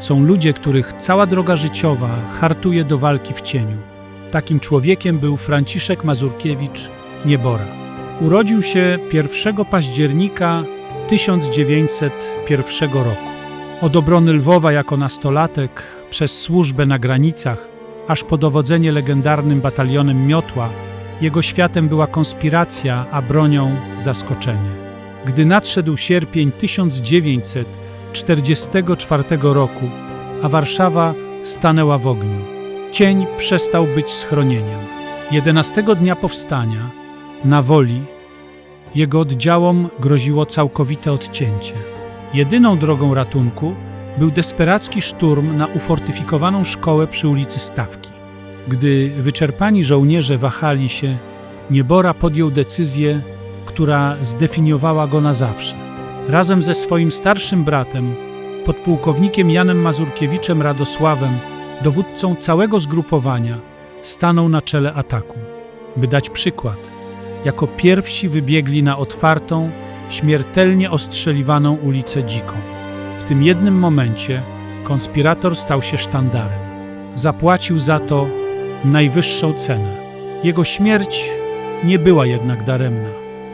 Są ludzie, których cała droga życiowa hartuje do walki w cieniu. Takim człowiekiem był Franciszek Mazurkiewicz Niebora. Urodził się 1 października 1901 roku. Od obrony Lwowa jako nastolatek, przez służbę na granicach, aż po dowodzenie legendarnym batalionem Miotła, jego światem była konspiracja, a bronią zaskoczenie. Gdy nadszedł sierpień 1944 roku, a Warszawa stanęła w ogniu, cień przestał być schronieniem. 11 dnia powstania, na woli, jego oddziałom groziło całkowite odcięcie. Jedyną drogą ratunku był desperacki szturm na ufortyfikowaną szkołę przy ulicy Stawki. Gdy wyczerpani żołnierze wahali się, Niebora podjął decyzję, która zdefiniowała go na zawsze. Razem ze swoim starszym bratem, podpułkownikiem Janem Mazurkiewiczem Radosławem, dowódcą całego zgrupowania, stanął na czele ataku, by dać przykład. Jako pierwsi wybiegli na otwartą, śmiertelnie ostrzeliwaną ulicę Dziką. W tym jednym momencie konspirator stał się sztandarem. Zapłacił za to najwyższą cenę. Jego śmierć nie była jednak daremna.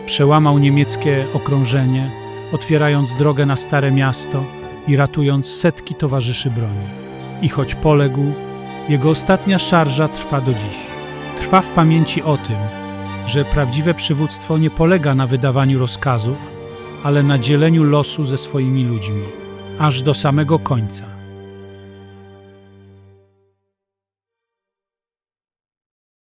Przełamał niemieckie okrążenie, otwierając drogę na Stare Miasto i ratując setki towarzyszy broni. I choć poległ, jego ostatnia szarża trwa do dziś. Trwa w pamięci o tym, że prawdziwe przywództwo nie polega na wydawaniu rozkazów, ale na dzieleniu losu ze swoimi ludźmi, aż do samego końca.